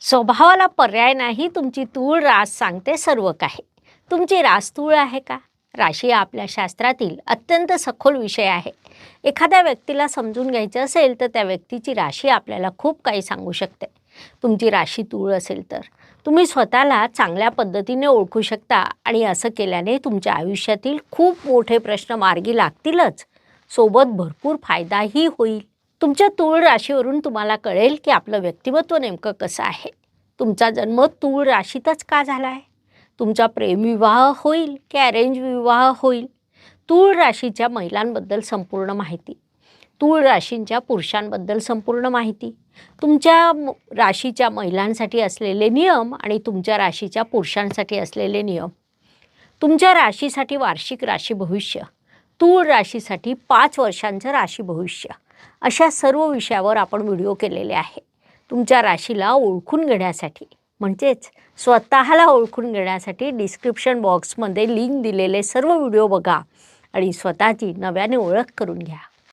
स्वभावाला पर्याय नाही तुमची तूळ रास सांगते सर्व काही. तुमची रास तूळ आहे का? राशी आपल्या शास्त्रातील अत्यंत सखोल विषय आहे. एखाद्या व्यक्तीला समजून घ्यायचं असेल तर त्या व्यक्तीची राशी आपल्याला खूप काही सांगू शकते. तुमची राशी तूळ असेल तर. तुम्ही स्वतःला चांगल्या पद्धतीने ओळखू शकता आणि असं केल्याने तुमच्या आयुष्यातील खूप मोठे प्रश्न मार्गी लागतीलच. सोबत भरपूर फायदाही होईल. तुमच्या तूळ राशीवरून तुम्हाला कळेल की आपलं व्यक्तिमत्व नेमकं कसं आहे. तुमचा जन्म तूळ राशीतच का झाला आहे तुमचा प्रेमविवाह होईल की अरेंज विवाह होईल? तूळ राशीच्या महिलांबद्दल संपूर्ण माहिती. तूळ राशींच्या पुरुषांबद्दल संपूर्ण माहिती. तुमच्या राशीच्या महिलांसाठी असलेले नियम आणि तुमच्या राशीच्या पुरुषांसाठी असलेले नियम. तुमच्या राशीसाठी वार्षिक राशी भविष्य. तूळ राशीसाठी पाच वर्षांचं राशी भविष्य. अशा सर्व विषयावर आपण व्हिडिओ केलेले आहे तुमच्या राशीला ओळखून घेण्यासाठी म्हणजेच स्वतःला ओळखून घेण्यासाठी डिस्क्रिप्शन बॉक्समध्ये लिंक दिलेले सर्व व्हिडिओ बघा आणि स्वतःची नव्याने ओळख करून घ्या.